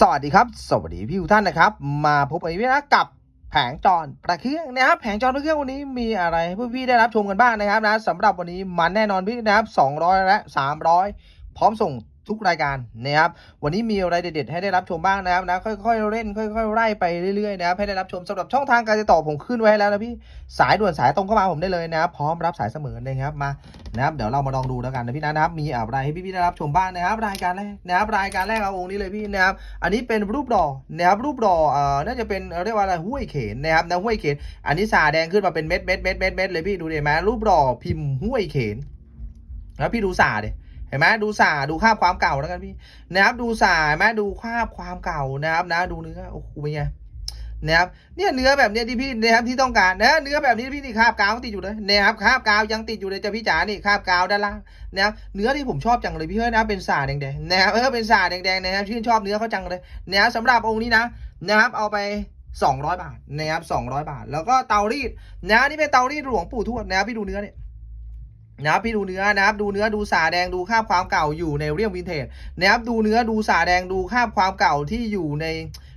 สวัสดีครับ สวัสดีพี่ทุกท่านนะครับ มาพบกันอีกนะกับแผงจรประเครื่องนะครับแผงจรประเครื่องวันนี้มีอะไรให้พี่ๆได้รับชมกันบ้างนะครับนะสำหรับวันนี้มันแน่นอนพี่นะครับ200 และ 300 พร้อมส่ง ทุกรายการนะครับ วันนี้มีอะไรเด็ดๆให้ได้รับชมบ้างนะครับนะค่อยๆเล่นค่อยๆไล่ไปเรื่อยๆนะครับให้ได้รับชมสำหรับช่องทางการติดต่อผมขึ้นไว้ให้แล้วนะพี่สายด่วนสายตรงเข้ามาผมได้เลยนะครับพร้อมรับสายเสมอนะครับมานะครับเดี๋ยวเรามาลองดูแล้วกันนะพี่นะนะครับ มีอะไรให้พี่ๆได้รับชมบ้างนะครับ รายการแรกนะครับรายการแรกเอาองค์นี้เลยพี่นะครับอันนี้เป็นรูปดอกนะครับรูปดอกเอ่อน่าจะเป็นเรียกว่าอะไรห้วยเขนนะครับนะห้วยเขน อันนี้สาแดงขึ้นมาเป็นเม็ดเม็ดเม็ดเม็ดเม็ดเลยพี่ดูดิเห็นไหมรูปดอกพิมพ์ห้วยเขนแล้วพี่ดูสาดิ เห็นไหมดูสาดูคราบความเก่าแล้วกันพี่นะครับดูสาเห็นไหมดูคราบความเก่านะครับนะดูเนื้อโอ้โหเป็นไงนะครับเนี่ยเนื้อแบบเนี้ยที่พี่นะครับที่ต้องการนะเนื้อแบบนี้พี่นี่คาบกาวยังติดอยู่เลยนะครับคาบกาวยังติดอยู่เลยจ้ะพี่จ๋านี่คาบกาวด้านล่างนะครับเนื้อที่ผมชอบจังเลยพี่เฮ้ยนะเป็นสาแดงๆนะครับเออเป็นสาแดงๆนะครับชื่นชอบเนื้อเขาจังเลยนะครับสำหรับองค์นี้นะนะครับเอาไป200 บาทนะครับ200 บาท แล้วก็เตารีดนะนี่เป็นเตารีดหลวงปู่ทวดนะครับพี่ดูเนื้อเนี่ย นะครับพี่ดูเนื้อนะครับดูเนื้อดูสาแดงดูคาบความเก่าอยู่ในเรียมวินเทจนะครับดูเนื้อดูสาแดงดูคาบความเก่าที่อยู่ใน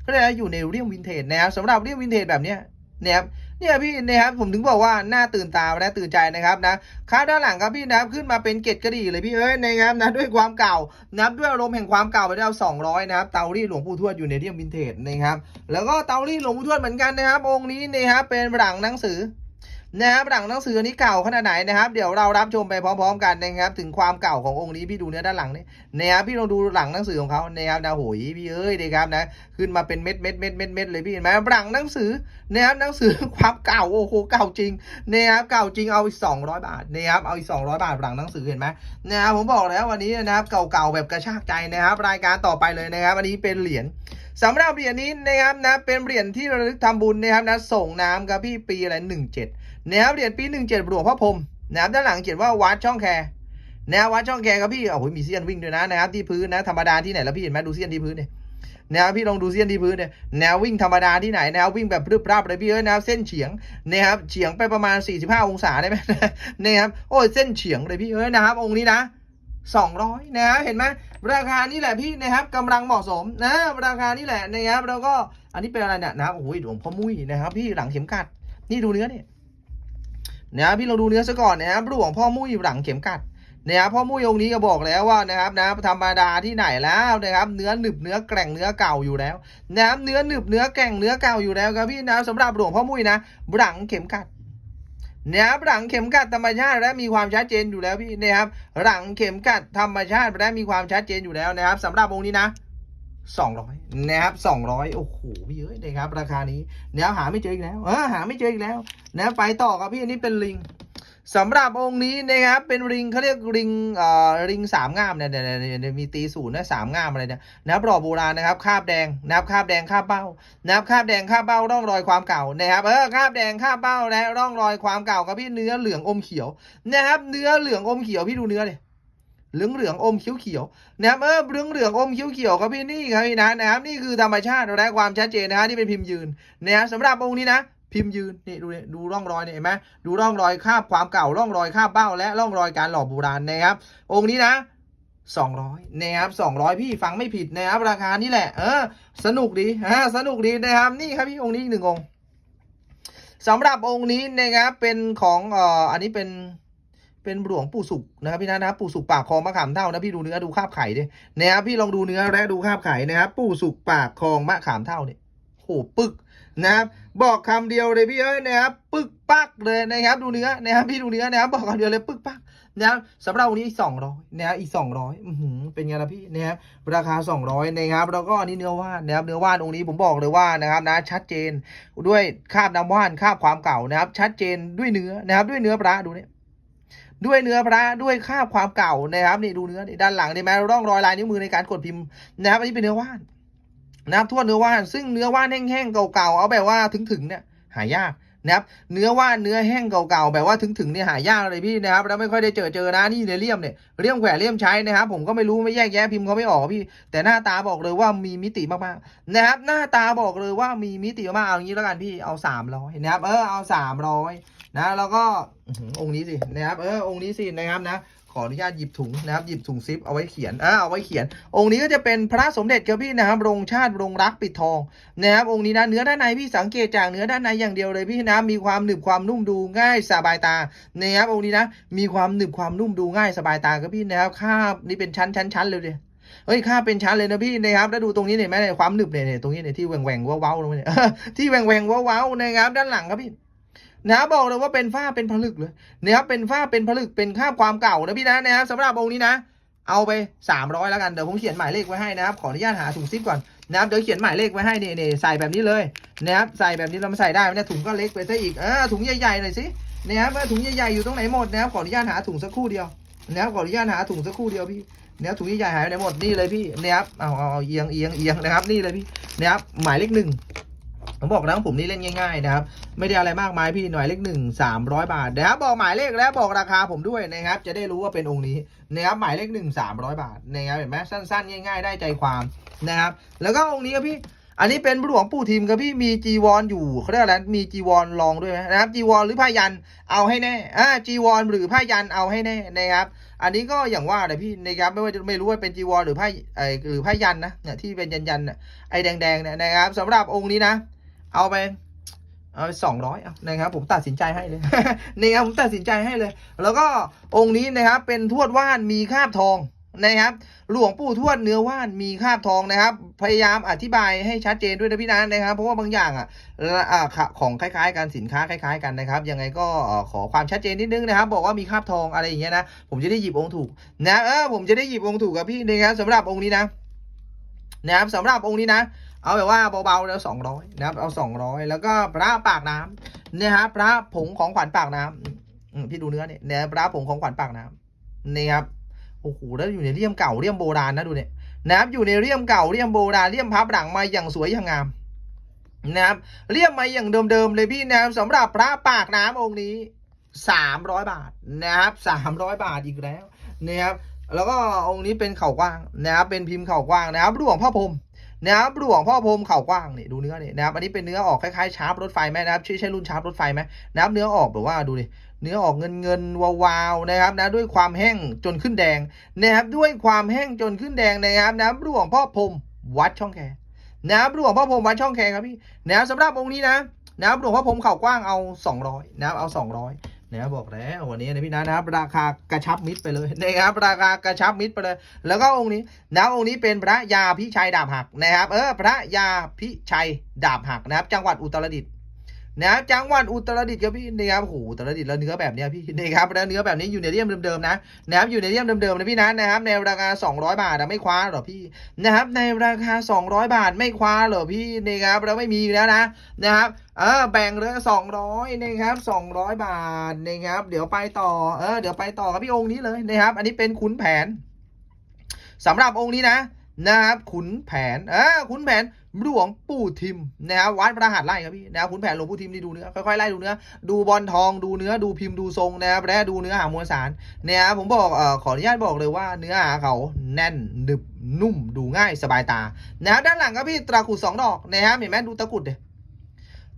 ก็เรียกอยู่ในเรียมวินเทจนะครับสำหรับเรียมวินเทจแบบเนี้ยนะครับเนี่ยพี่นะครับผมถึงบอกว่าหน้าตื่นตานะตื่นใจนะครับนะข้าด้านหลังครับพี่นะครับขึ้นมาเป็นเกล็ดกระดี่เลยพี่เอ้ยนะครับนะด้วยความเก่านะครับด้วยอารมณ์แห่งความเก่าไปได้เอาสองร้อยนะครับเตารีดหลวงปู่ทวดอยู่ในเดียมวินเทจนะครับแล้วก็เตารีดหลวงปู่ทวดเหมือนกันนะครับองค์นี้นะครับเป็นหลังหนังสือ นะครับหลังหนังสือนี้เก่าขนาดไหนนะครับ เดี๋ยวเรารับชมไปพร้อม ๆ กันนะครับ ถึงความเก่าขององค์นี้พี่ดูเนื้อด้านหลังนี่นะครับพี่ลองดูหลังหนังสือของเขานะครับนะโหยพี่เอ้ยนะครับนะขึ้นมาเป็นเม็ดเม็ดเม็ดเม็ดเม็ดเลยพี่เห็นไหมหลังหนังสือนะครับหนังสือความเก่าโอ้โหเก่าจริงนะครับเก่าจริงเอาอีก200บาทนะครับเอาอีก200บาทหลังหนังสือเห็นไหมนะครับผมบอกแล้ววันนี้นะครับเก่าๆแบบกระชากใจนะครับ รายการต่อไปเลยนะครับอันนี้เป็นเหรียญ สำหรับเหรียญนี้นะครับนะเป็นเหรียญที่ระลึกทำบุญนะครับนะส่งน้ำครับพี่ปีอะไร17นะครับเหรียญปี17หลวงพ่อพรมนะครับด้านหลังเขียนว่าวัดช่องแคนะวัดช่องแคครับพี่โอ้โหมีเสี้ยนวิ่งด้วยนะนะครับที่พื้นนะธรรมดาที่ไหนแล้วพี่เห็นไหมดูเสี้ยนที่พื้นเนี่ยแนวพี่ลองดูเส้นที่พื้นเนี่ยแนววิ่งธรรมดาที่ไหนแนววิ่งแบบรึบรับเลยพี่เอ้ยแนวเส้นเฉียงนะครับเฉียงไปประมาณ 45 องศาได้ไหมนะครับโอ้ยเส้นเฉียงเลยพี่เอ้ยนะครับองค์นี้นะ 200นะครับเห็นไหมราคานี่แหละพี่นะครับกำลังเหมาะสมนะราคานี่แหละนะครับแล้วก็อันนี้เป็นอะไรเนี่ยนะครับโอ้ยหลวงพ่อมุ้ยนะครับพี่หลังเข็มกัด นี่ดูเนื้อเนี่ยนะครับพี่ลองดูเนื้อซะก่อนนะครับหลวงพ่อมุ้ยหลังเข็มกัดนะครับพ่อมุ้ยองค์นี้ก็บอกแล้วว่านะครับนะธรรมดาที่ไหนแล้วนะครับ เนื้อหนึบเนื้อแกร่งเนื้อเก่าอยู่แล้วนะครับเนื้อหนึบเนื้อแกร่งเนื้อเก่าอยู่แล้วครับพี่นะสำหรับหลวงพ่อมุ้ยนะหลังเข็มขัด นะครับหลังเข็มกัดธรรมชาติและมีความชัดเจนอยู่แล้วพี่นะครับหลังเข็มกัดธรรมชาติและมีความชัดเจนอยู่แล้วนะครับสำหรับองค์นี้นะสองร้อยนะครับสองร้อยโอ้โหพี่เอ้ยนะครับ ราคานี้นวหาไม่เจออีกแล้วเออหาไม่เจออีกแล้วนะไปต่อครับพี่อันนี้เป็นลิง สำหรับองค์นี้นะครับเป็นริงเขาเรียกริงเอ่อริงสามงามเนี่ยเนี่ยเนี่ยมีตีศูนย์นะสามงามอะไรเนี่ยนะครับรอบโบราณนะครับคาบแดงนะครับคาบแดงคาบเบ้านะครับคาบแดงคาบเบ้าร่องรอยความเก่านะครับเออคาบแดงคาบเบ้าและร่องรอยความเก่าครับพี่เนื้อเหลืองอมเขียวนะครับเนื้อเหลืองอมเขียวพี่ดูเนื้อดิเหลืองเหลืองอมเขียวเขียวนะครับเออเหลืองเหลืองอมเขียวเขียวครับพี่นี่ครับพี่นะนะครับนี่คือธรรมชาติและความชัดเจนนะฮะที่เป็นพิมพ์ยืนนะครับสำหรับองค์นี้นะ พิมพ์ยืนนี่ดูเนี่ยดูร่องรอยเนี่ยเห็นไหมดูร่องรอยคาบความเก่าร่องรอยคาบเบ้า และร่องรอยการหล่อโบราณนะครับ องค์นี้นะ200นะครับ200 พี่ฟังไม่ผิดนะครับราคานี่แหละเออสนุกดีอ่าสนุกดีนะครับนี่ครับพี่องค์นี้อีกหนึ่งองค์สำหรับองค์นี้นะครับเป็นของเอ่ออันนี้เป็นเป็นหลวงปู่สุกนะครับพี่นะนะครับปู่สุกปากคลองมะขามเท่านะพี่ดูเนื้อดูคาบไข่ดินะครับพี่ลองดูเนื้อและดูคาบไข่นะครับปู่สุกปากคลองมะขามเท่าเนี่ยโหปึก นะครับบอกคำเดียวเลยพี่เอ้ยนะครับปึกปักเลยนะครับดูเนื้อนะครับพี่ดูเนื้อนะครับบอกคำเดียวเลยปึกปักนะครับสำหรับวันนี้สองร้อยนะครับอีกสองร้อยเป็นไงล่ะพี่นะครับราคาสองร้อยนะครับแล้วก็อันนี้เนื้อว่านนะครับเนื้อว่านองค์นี้ผมบอกเลยว่านะครับนะชัดเจนด้วยคาบน้ำว่านคาบความเก่านะครับ ชัดเจนด้วยเนื้อนะครับด้วยเนื้อพระดูเนี่ยด้วยเนื้อพระด้วยคาบความเก่านะครับนี่ดูเนื้อนี่ด้านหลังนี่ไหมร่องรอยลายนิ้วมือในการกดพิมพ์นะครับอันนี้เป็นเนื้อว่าน นะครับทั่วเนื้อว่านซึ่งเนื้อว่านแห้งๆเก่าๆเอาแบบว่าถึงๆเนี่ยหายากนะครับเนื้อว่านเนื้อแห้งเก่าๆแบบว่าถึงๆเนี่ยหายากเลยพี่นะครับแล้วไม่ค่อยได้เจอเจอนะนี่ในเลี่ยมเนี่ยเลี่ยมแขวนเลี่ยมใช้นะครับ ผมก็ไม่รู้ไม่แยกแยะพิมพ์เขาไม่ออกพี่ แต่หน้าตาบอกเลยว่ามีมิติมากๆนะครับ หน้าตาบอกเลยว่ามีมิติมากๆเอางี้แล้วกันพี่เอาสามร้อยนะครับเออเอาสามร้อยนะแล้วก็อื้อหือองค์นี้สินะครับเออองค์นี้สินะครับนะ ขออนุญาตหยิบถุงนะครับหยิบถุงซิปเอาไว้เขียนอ่าเอาไว้เขียน องค์นี้ก็จะเป็นพระสมเด็จครับพี่นะครับรงชาติรงรักปิดทองนะครับองค์นี้นะเนื้อด้านในพี่สังเกตจากเนื้อด้านในอย่างเดียวเลยพี่นะมีความหนึบความนุ่มดูง่ายสบายตานะครับองค์นี้นะ มีความหนึบความนุ่มดูง่ายสบายตาครับพี่นะครับคาบนี่เป็นชั้นชั้นชั้นเลยเลยเฮ้ยคาเป็นชั้นเลยนะพี่นะครับแล้วดูตรงนี้เนี่ยแม่เนี่ยความหนึบเนี่ยเนี่ยตรงนี้เนี่ยที่แหว่งแหว่งว้าๆลงมาเนี่ยที่แหว่งแหว่งว้าวๆนะครับด้านหลังครับพี่ นะครับบอกเลยว่าเป็นฝ้าเป็นผลึกเลยนะครับเป็นฝ้าเป็นผลึกเป็นคราความเก่านะพี่นะนะครับสำหรับองค์นี้นะ เอาไป 300 แล้วกันเดี๋ยวผมเขียนหมายเลขไว้ให้นะครับขออนุญาตหาถุงซิปก่อนนะครับเดี๋ยวเขียนหมายเลขไว้ให้นี่นี่ใส่แบบนี้เลยนะครับใส่แบบนี้เรามาใส่ได้เนี่ยถุงก็เล็กไปซะอีกเออถุงใหญ่ๆหน่อยสินะครับว่าถุงใหญ่ๆอยู่ตรงไหนหมดนะครับขออนุญาตหาถุงสักครู่เดียวนะครับขออนุญาตหาถุงสักครู่เดียวพี่นะครับถุงใหญ่ๆหายไปไหนหมดนี่เลยพี่นะครับเอาเอาเอียงเอียงเอียงนะครับนี่เลยพี่นะครับหมายเลขหนึ่ง ผมบอกนะผมนี่เล่นง่ายๆนะครับ ไม่ได้อะไรมากมายพี่หน่วยเลขหนึ่งสามร้อยบาทนะครับบอกหมายเลขและบอกราคาผมด้วยนะครับ จะได้รู้ว่าเป็นองค์นี้นะครับหมายเลขหนึ่งสามร้อยบาทนะครับเห็นไหมสั้นๆ ง่าย ๆ ได้ใจความนะครับ แล้วก็องค์นี้ครับพี่ อันนี้เป็นหลวงปู่ทิมครับพี่มีจีวรอยู่เขาเรียกอะไรมีจีวรรองด้วยไหมนะครับจีวรหรือผ้ายันเอาให้แน่อ่าจีวรหรือผ้ายันเอาให้แน่นะครับอันนี้ก็อย่างว่าเลยพี่นะครับไม่ว่าจะไม่รู้ว่าเป็นจีวรหรือผ้าไอหรือผ้ายันนะเนี่ยที่เป็นยันยันไอแดงๆเนี่ยนะครับสำหรับองค์นี้นะ เอาไปเอาสองร้อยนะครับผมตัดสินใจให้เลยนี่ครับผมตัดสินใจให้เลย แล้วก็องค์นี้นะครับเป็นทวดว่านมีคาบทองนะครับ หลวงปู่ทวดเนื้อว่านมีคาบทองนะครับ พยายามอธิบายให้ชัดเจนด้วยนะพี่นันนะครับ เพราะว่าบางอย่างอะของคล้ายๆกันสินค้าคล้าย ๆ กันนะครับ ยังไงก็ขอความชัดเจนนิดนึงนะครับ บอกว่ามีคาบทองอะไรอย่างเงี้ยนะ ผมจะได้หยิบองค์ถูกนะเออผมจะได้หยิบองค์ถูกกับพี่นะครับสำหรับองค์นี้นะนะครับสำหรับองค์นี้นะ เอาแบบว่าเบาๆแล้วสองร้อยนะครับ เอาสองร้อยแล้วก็พระปากน้ำนะฮะพระผงของขวัญปากน้ำอืมพี่ดูเนื้อเนี่ยเนี่ยพระผงของขวัญปากน้ำนี่ครับโอ้โหแล้วอยู่ในเลี่ยมเก่าเลี่ยมโบราณนะดูเนี่ยนะครับอยู่ในเลี่ยมเก่าเลี่ยมโบราณเลี่ยมพับหลังมาอย่างสวยอย่างงามนะครับเลี่ยมมาอย่างเดิมๆเลยพี่นะครับสำหรับพระปากน้ำองค์นี้สามร้อยบาทนะครับสามร้อยบาทอีกแล้วนะครับแล้วก็องค์นี้เป็นเข่ากว้างนะครับเป็นพิมพ์เข่ากว้างนะครับหลวงพ่อพรหม นะครับหลวงพ่อพรมเข่ากว้างเนี่ยดูเนื้อนี่นะครับอันนี้เป็นเนื้อออกคล้ายๆชาร์ปรถไฟไหมนะครับใช่ใช่รุ่นชาร์ปรถไฟไหมนะครับเนื้อออกแบบว่าดูดิเนื้อออกเงินเงินวาวๆนะครับนะด้วยความแห้งจนขึ้นแดงนะครับด้วยความแห้งจนขึ้นแดงนะครับนะครับหลวงพ่อพรมวัดช่องแคนะครับหลวงพ่อพรมวัดช่องแคครับพี่นะครับสำหรับองค์นี้นะนะครับหลวงพ่อพรมเข่ากว้างเอา 200นะครับเอา 200 นะบบอกแล้ววันนี้นะพี่นะนะครับ ราคากระชับมิตรไปเลยนะครับ ราคากระชับมิตรไปเลย แล้วก็องค์นี้นะองค์นี้เป็นพระยาพิชัยดาบหักนะครับ เออ พระยาพิชัยดาบหักนะครับ จังหวัดอุตรดิตถ์ นะจังหวัดอุตรดิตถ์ครับพี่นะครับโอ้โหอุตรดิตถ์แล้วเนื้อแบบนี้พี่นะครับแล้วเนื้อแบบนี้อยู่ในเลี่ยมเดิมๆนะนะครับอยู่ในเลี่ยมเดิมๆนะพี่นะนะครับในราคา 200 บาทไม่คว้าหรอพี่นะครับในราคา 200 บาทไม่คว้าหรอพี่นะครับแล้วไม่มีแล้วนะนะครับเออแบ่งเลย200นะครับ200บาทนะครับเดี๋ยวไปต่อเออเดี๋ยวไปต่อกับพี่องค์นี้เลยนะครับ อันนี้เป็นขุนแผนสำหรับองค์นี้นะ นะครับขุนแผนเออขุนแผนหลวงปู่ทิมนะครับวัดพระหัตถ์ไล่ครับพี่นะครับขุนแผนหลวงปู่ทิมนี่ดูเนื้อค่อยๆไล่ดูเนื้อดูบอลทองดูเนื้อดูพิมพ์ดูทรงนะครับและดูเนื้อหามวลสารเนี่ยผมบอกเอ่อขออนุญาตบอกเลยว่าเนื้อหาเขาแน่นหนึบนุ่มดูง่ายสบายตานะครับด้านหลังครับพี่ตรากุดสองดอกนะครับเห็นไหมดูตะกรุดเด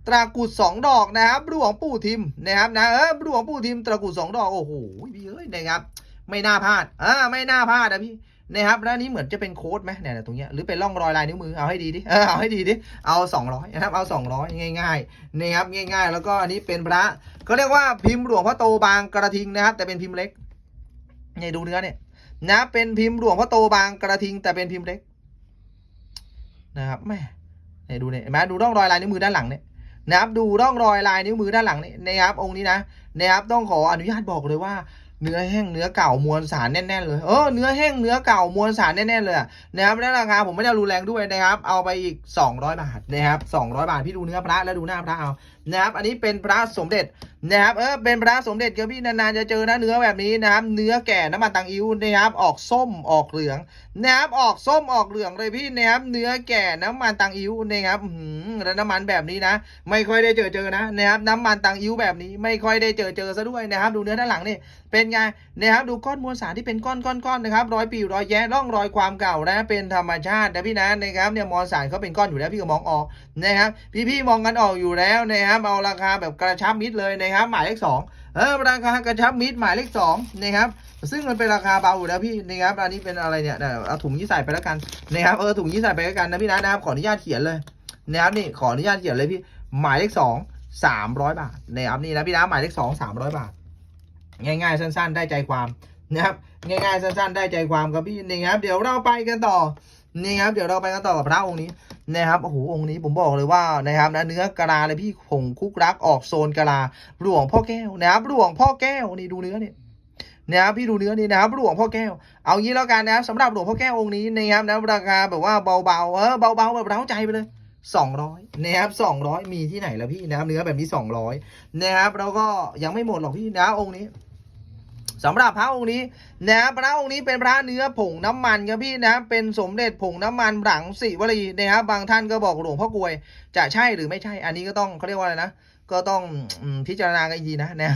ตรากุดสองดอกนะครับหลวงปู่ทิมนะครับนะเออหลวงปู่ทิมตรากุดสองดอกโอ้โหพี่เอ้ยนะครับไม่น่าพลาดอ่าไม่น่าพลาดนะพี่ นะครับแล้วนี้เหมือนจะเป็นโค้ดไหมเนี่ยตรงเนี้ยหรือเป็นร่องรอยลายนิ้วมือเอาให้ดีดิเออเอาให้ดีดิเอา200นะครับเอา200 ง่ายๆนะครับง่าย ๆ แล้วก็อันนี้เป็นพระเขาเรียกว่าพิมพ์หลวงพ่อโตบางกระทิงนะครับ แต่เป็นพิมพ์เล็กเนี่ยดูเนื้อเนี่ยนะเป็นพิมพ์หลวงพ่อโตบางกระทิง แต่เป็นพิมพ์เล็กนะครับแม่เนี่ยดูเนี่ยเห็นไหมดูร่องรอยลายนิ้วมือด้านหลังเนี่ยนะครับดูร่องรอยลายนิ้วมือด้านหลังเนี่ยนะครับองค์นี้นะนะครับต้องขออนุญาตบอกเลยว่า เนื้อแห้งเนื้อเก่ามวลสารแน่นๆเลย เออเนื้อแห้งเนื้อเก่ามวลสารแน่นๆเลยนะครับแล้วราคาผมไม่ได้รุนแรงด้วยนะครับ เอาไปอีก 200 บาทนะครับ200 บาทพี่ดูเนื้อพระแล้วดูหน้าพระเอานะครับอันนี้เป็นพระสมเด็จนะครับเออเป็นพระสมเด็จครับพี่นานๆจะเจอนะเนื้อแบบนี้นะครับเนื้อแก่น้ำมันตังอิ้วนะครับออกส้มออกเหลืองนะครับออกส้มออกเหลืองเลยพี่นะครับเนื้อแก่น้ำมันตังอิ้วนะครับอื้อหื แล้วน้ำมันแบบนี้นะ ไม่ค่อยได้เจอเจอนะนะครับน้ำมันตังอิ้วแบบนี้ไม่ค่อยได้เจอเจอซะด้วยนะครับ ดูเนื้อด้านหลังนี่เป็นไงนะครับดูก้อนมวลสารที่เป็นก้อนก้อนก้อนนะครับรอยปีรอยแย้ร่องรอยความเก่านะเป็นธรรมชาตินะพี่นะนะครับเนี่ยมวลสารเขาเป็นก้อนอยู่แล้วพี่ก็มองออกนะครับพี่ๆมองกันออกอยู่แล้วนะครับเอาราคาแบบกระชับมิตรเลยนะครับหมายเลขสองเออราคากระชับมิตรหมายเลขสองนะครับซึ่งมันเป็นราคาเบาอยู่แล้วพี่นะครับอันนี้เป็นอะไรเนี่ยเดี๋ยวเอาถุงยี่ใส่ไปแล้วกันนะครับเออถุงยี่ใส่ไปแล้วกันนะพี่นะนะครับขออนุญาตเขียนเลย นะครับนี่ขออนุญาตเขียนเลยพี่หมายเลขสองสามร้อยบาทนะครับนี่นะพี่นะหมายเลขสองสามร้อยบาท ง่าย ๆ สั้น ๆ ได้ใจความนะครับง่ายๆสั้นๆได้ใจความครับพี่นี่ครับ เดี๋ยวเราไปกันต่อนี่ครับเดี๋ยวเราไปกันต่อกับพระองค์นี้นะครับโอ้โหองค์นี้ผมบอกเลยว่านะครับนะเนื้อกะลาเลยพี่ผงคุกรักออกโซนกะลาหลวงพ่อแก้วนะครับหลวงพ่อแก้วนี่ดูเนื้อเนี่ยนะครับพี่ดูเนื้อนี่นะครับหลวงพ่อแก้ว เอางี้แล้วกันนะครับสำหรับหลวงพ่อแก้วองค์นี้นะครับนะราคาแบบว่าเบาๆเออเบาๆแบบเร้าใจไปเลย 200นะครับ200 มีที่ไหนแล้วพี่นะครับเนื้อแบบนี้ 200นะครับแล้วก็ยังไม่หมดหรอกพี่นะองค์นี้สำหรับพระองค์นี้นะครับพระองค์นี้เป็นพระเนื้อผงน้ำมันครับพี่นะครับเป็นสมเด็จผงน้ำมันหลังสิวลีนะครับบางท่านก็บอกหลวงพ่อกลวย จะใช่หรือไม่ใช่ อันนี้ก็ต้องเขาเรียกว่าอะไรนะ ก็ต้องพิจารณากันอีกทีนะนะ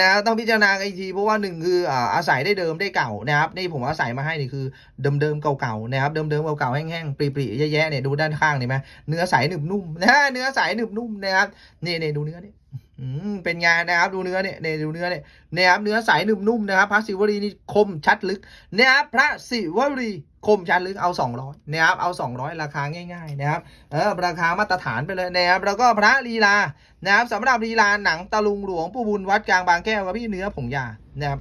นะต้องพิจารณากันอีกทีเพราะว่าหนึ่งคืออาศัยได้เดิมได้เก่านะครับนี่ผมอาศัยมาให้นี่คือเดิมๆเก่าๆนะครับเดิมๆเก่าๆแห้งๆปรีๆแย่ๆเนี่ยดูด้านข้างนี่ไหมเนื้อใสหนึบนุ่มนะเนื้อใสหนึบนุ่มนะครับนี่นี่ดูเนื้อนี่เป็นไงนะครับดูเนื้อเนี่ยเนี่ยดูเนื้อเนี่ยนะครับเนื้อใสหนุ่มนุ่มนะครับพระศิวลีนี่คมชัดลึกนะครับพระศิวลี คมชัดลึกเอา 200นะครับเอา 200 ราคาง่ายๆนะครับเออราคามาตรฐานไปเลยนะครับแล้วก็พระลีลานะครับสำหรับลีลาหนังตะลุงหลวงปู่บุญวัดกลางบางแก้วกับพี่เนื้อผงยานะครับ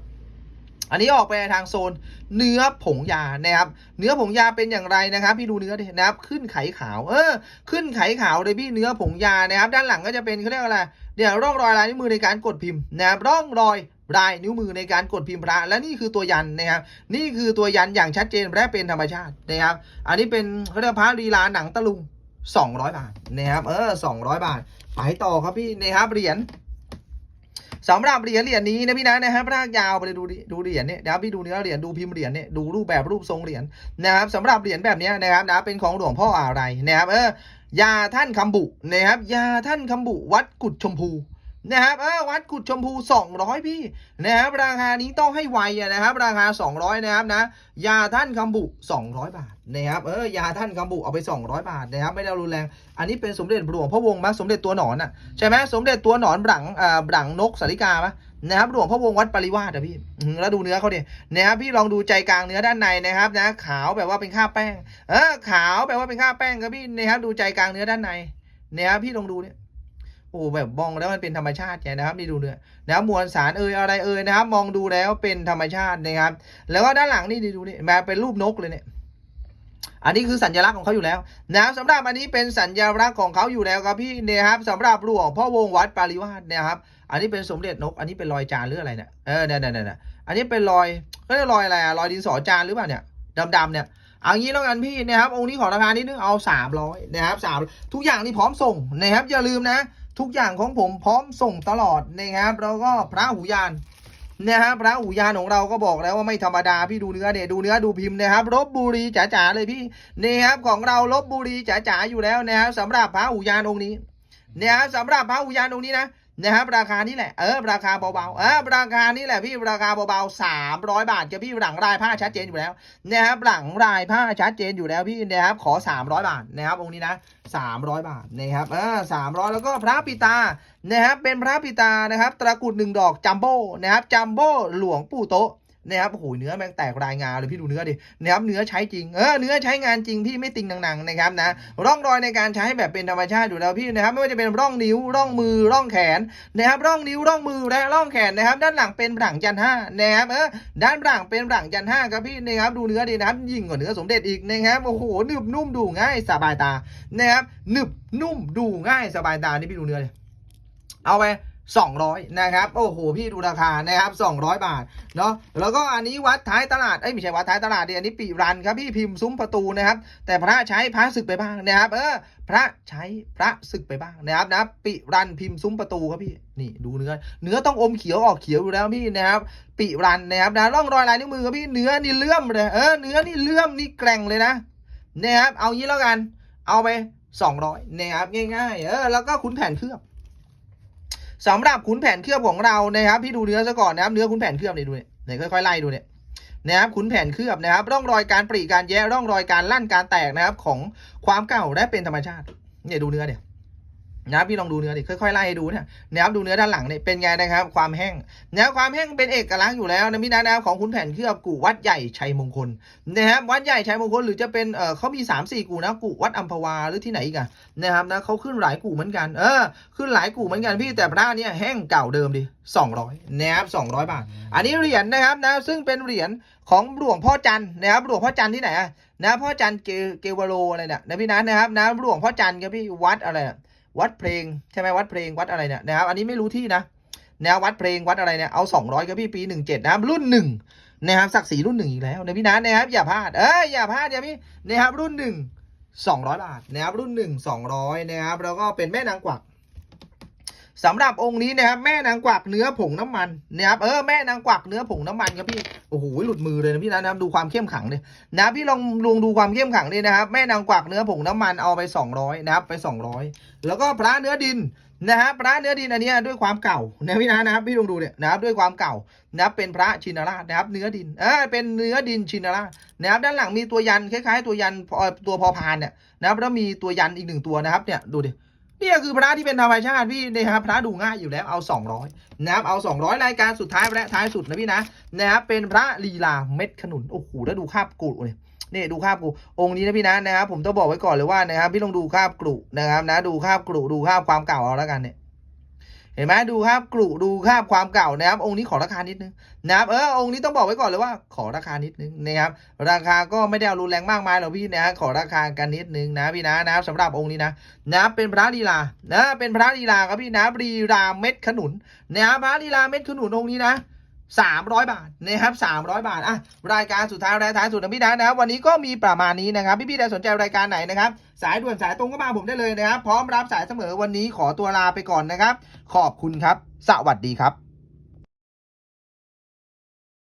อันนี้ออกไปทางโซนเนื้อผงยานะครับ เนื้อผงยาเป็นอย่างไรนะครับ พี่ดูเนื้อดินะครับ ขึ้นไขขาว เออ ขึ้นไขขาวเลยพี่เนื้อผงยานะครับ ด้านหลังก็จะเป็นเขาเรียกว่าอะไรเดี๋ยวร่องรอยลายนิ้วมือในการกดพิมพ์นะครับร่องรอย ลายนิ้วมือในการกดพิมพ์พระและนี่คือตัวยันนะครับ นี่คือตัวยันอย่างชัดเจนและเป็นธรรมชาตินะครับ อันนี้เป็นเขาเรียกพระลีลาหนังตะลุง 200 บาทนะครับ เออ 200 บาท ไปต่อครับพี่นะครับเหรียญสำหรับเหรียญเหรียญนี้นะพี่นะนะครับรากยาวไปเลยดูดูเหรียญเนี่ยนะครับพี่ดูเนื้อเหรียญดูพิมพ์เหรียญเนี่ยดูรูปแบบรูปทรงเหรียญนะครับสำหรับเหรียญแบบนี้นะครับนะเป็นของหลวงพ่ออะไรนะครับเออยาท่านคำบุนะครับยาท่านคำบุวัดกุดชมพู นะครับเออวัดกุดชมพู 200 พี่นะครับราคานี้ต้องให้ไวนะครับ ราคา 200 นะครับนะยาท่านคำบุ 200 บาทนะครับเออยาท่านคำบุเอาไป 200 บาทนะครับไม่ได้รุนแรง อันนี้เป็นสมเด็จหลวงพ่อวงศ์มั้ยสมเด็จตัวหนอนอะใช่ไหมสมเด็จตัวหนอนหลังอ่าหลังนกสาริกาปะนะครับหลวงพ่อวงศ์วัดปริวาสอะพี่แล้วดูเนื้อเขาดินะครับพี่ลองดูใจกลางเนื้อด้านในนะครับนะขาวแบบว่าเป็นข้าวแป้งเออขาวแบบว่าเป็นข้าวแป้งครับพี่นะครับดูใจกลางเนื้อด้านในนะครับพี่ลองดูเนี่ย โอ้แบบมองแล้วมันเป็นธรรมชาติไงนะครับนี่ดูเนื้อนะมวลสารเอ่ยอะไรเอ่ยนะครับ มองดูแล้วเป็นธรรมชาตินะครับ แล้วก็ด้านหลังนี่ดูนี่มาเป็นรูปนกเลยเนี่ยอันนี้คือสัญลักษณ์ของเขาอยู่แล้วนะสำหรับอันนี้เป็นสัญลักษณ์ของเขาอยู่แล้วครับพี่นี่ยครับสำหรับหลวงพ่อวงวัดปาริวาสนะครับ อันนี้เป็นสมเด็จนก อันนี้เป็นรอยจานหรืออะไรเนี่ยเออเนี่ยเนี่ยเนี่ยอันนี้เป็นรอยก็เรียกรอยอะไรอะรอยดินสอจานหรือเปล่าเนี่ยดำๆเนี่ยเอางี้แล้วกันพี่นะครับองค์นี้ขอราคานิดนึงเอาสามร้อยนะครับสามทุกอย่างนี่พร้อมส่งนะครับอย่าลืมนะ ทุกอย่างของผมพร้อมส่งตลอดนะครับ แล้วก็พระหูยานนะฮะพระหูยานของเราก็บอกแล้วว่าไม่ธรรมดาพี่ดูเนื้อเนี่ยดูเนื้อดูพิมพ์นะครับลบบุรีจ๋าๆเลยพี่นี่ครับของเราลบบุรีจ๋าๆอยู่แล้วนะครับสำหรับพระหูยานองค์นี้นะครับสำหรับพระหูยานองค์นี้นะ นะครับราคานี่แหละเออราคาเบาๆเออราคานี่แหละพี่ราคาเบาๆสามร้อยบาทกับพี่หลังรายผ้าชัดเจนอยู่แล้วนะครับหลังรายผ้าชัดเจนอยู่แล้วพี่นะครับขอสามร้อยบาทนะครับองค์นี้นะสามร้อยบาทนะครับเออสามร้อยแล้วก็พระปิตานะครับเป็นพระปิตานะครับตะกุดหนึ่งดอกจัมโบ้นะครับจัมโบ้หลวงปู่โตะ นะครับโอ้โหเนื้อแม่งแตกรายงานเลยพี่ดูเนื้อดินะครับเนื้อใช้จริงเออเนื้อใช้งานจริงพี่ไม่ติงหนังๆนะครับนะร่องรอยในการใช้แบบเป็นธรรมชาติอยู่แล้วพี่นะครับไม่ว่าจะเป็นร่องนิ้วร่องมือร่องแขนนะครับร่องนิ้วร่องมือและร่องแขนนะครับ ด้านหลังเป็นหลังจันห้านะครับเออด้านหลังเป็นหลังจันห้าครับพี่นะครับดูเนื้อดีนะครับยิ่งกว่าเนื้อสมเด็จอีกนะครับโอ้โหหนึบนุ่มดูง่ายสบายตานะครับหนึบนุ่มดูง่ายสบายตานี่พี่ดูเนื้อเลยเอาไป 200นะครับโอ้โหพี่ดูราคานะครับ200 บาทเนาะแล้วก็อันนี้วัดท้ายตลาดเอ้ยไม่ใช่วัดท้ายตลาดเดียอันนี้ปีรันครับพี่พิมพ์ซุ้มประตูนะครับ แต่พระใช้พระศึกไปบ้างนะครับ เออพระใช้พระศึกไปบ้างนะครับนะปิรันพิมพ์ซุ้มประตูครับพี่นี่ดูเนื้อ เนื้อต้องอมเขียวออกเขียวอยู่แล้วพี่นะครับปิรันนะครับนะร่องรอยลายนิ้วมือครับพี่เนื้อนี่เลื่อมเลยเออเนื้อนี่เลื่อมนี่แกร่งเลยนะนะครับเอางี้แล้วกัน เอาไป200นะครับง่ายๆเออแล้วก็ขุนแผนเคลือบ สำหรับขุนแผนเคลือบของเรานะครับพี่ดูเนื้อซะก่อนนะครับเนื้อขุนแผนเคลือบนี่ดูเนี่ยเนี่ยค่อยๆไล่ดูเนี่ยนะครับขุนแผนเคลือบนะครับ ร่องรอยการปรีการแย่ร่องรอยการลั่นการแตกนะครับของความเก่าและเป็นธรรมชาติเนี่ยดูเนื้อเนี่ย นะครับพี่ลองดูเนื้อดิค่อยๆไล่ให้ดูเนี่ยนะครับดูเนื้อด้านหลังเนี่ยเป็นไงนะครับ ความแห้งนะครับความแห้งเป็นเอกลักษณ์อยู่แล้วนะพี่นะนะครับของคุณแผ่นเคลือบกู่วัดใหญ่ชัยมงคลนะครับวัดใหญ่ชัยมงคลหรือจะเป็นเออเขามี3ามสี่กู่นะกู่วัดอัมพวาหรือที่ไหนอีกอะนะครับนะเขาขึ้นหลายกู่เหมือนกันเออขึ้นหลายกู่เหมือนกันพี่แต่พระเนี่ยแห้งเก่าเดิมดิ200นะครับ200 บาท อันนี้เหรียญนะครับนะซึ่งเป็นเหรียญของหลวงพ่อจันนะครับหลวงพ่อจันที่ไหนอะนะพ่อจันเกเกวโรอะไรเนี่ยนะพี่นะนะครับนะหลวงพ่อจันครับพี่วัดอะไรอะ วัดเพลงใช่ไหมวัดเพลงวัดอะไรเนี่ยนะครับอันนี้ไม่รู้ที่นะแนววัดเพลงวัดอะไรเนี่ยเอา 200ครับพี่ปี 17 นะครับรุ่นหนึ่งนะครับศักดิ์ศรีรุ่นหนึ่งอีกแล้วนะพี่นะนะครับอย่าพลาดเอ้ยอย่าพลาดอย่าพี่นะครับรุ่นหนึ่ง200 บาทนะครับรุ่นหนึ่ง200นะครับแล้วก็เป็นแม่นางกวัก สำหรับองค์นี้นะครับแม่นางกวักเนื้อผงน้ำมันนะครับเออแม่นางกวักเนื้อผงน้ำมันครับพี่โอ้โหหลุดมือเลยนะพี่นะนะครับดูความเข้มขังดินะพี่ลองลองดูความเข้มขังดินะครับแม่นางกวักเนื้อผงน้ำมันเอาไป 200นะครับไป 200 แล้วก็พระเนื้อดินนะฮะพระเนื้อดินอันนี้ด้วยความเก่านะพี่นะนะครับพี่ลองดูเนี่ยนะครับด้วยความเก่านะครับเป็นพระชินราชนะครับเนื้อดินเออเป็นเนื้อดินชินราชนะครับด้านหลังมีตัวยันคล้ายๆ ตัวยันพอตัวพอพานเนี่ยนะครับแล้วมีตัวยันอีกหนึ่งตัวนะครับเนี่ยดูดิเนี่ยคือพระที่เป็นธรรมชาติพี่นะครับพระดูง่ายอยู่แล้วเอา 200นะครับเอา 200 รายการสุดท้ายและท้ายสุดนะพี่นะนะครับเป็นพระลีลาเม็ดขนุนโอ้โหแล้วดูคาบกรุเนี่ยนี่ดูคาบกรุองค์นี้นะพี่นะนะครับผมต้องบอกไว้ก่อนเลยว่านะครับพี่ลองดูคาบกรุนะครับนะดูคาบกรุดูคาบความเก่าเอาแล้วกันเนี่ย เห็นไหมดูครับกรุดูคาบความเก่านะครับ องค์นี้ขอราคานิดนึงนะครับเออองค์นี้ต้องบอกไว้ก่อนเลยว่า ขอราคานิดนึงนะครับ ราคาก็ไม่ได้เอารุนแรงมากมายหรอกพี่นะขอราคากันนิดนึงนะพี่นะนะครับสำหรับองค์นี้นะนะเป็นพระลีลานะเป็นพระลีลาครับพี่นะลีลาเม็ดขนุนนะครับพระลีลาเม็ดขนุนองค์นี้นะ สามร้อยบาทนะครับสามร้อยบาทอะรายการสุดท้ายรายท้ายสุดนะพี่นะนะครับวันนี้ก็มีประมาณนี้นะครับพี่ๆใดสนใจรายการไหนนะครับสายด่วนสายตรงก็มาผมได้เลยนะครับ พร้อมรับสายเสมอวันนี้ขอตัวลาไปก่อนนะครับ ขอบคุณครับ สวัสดีครับ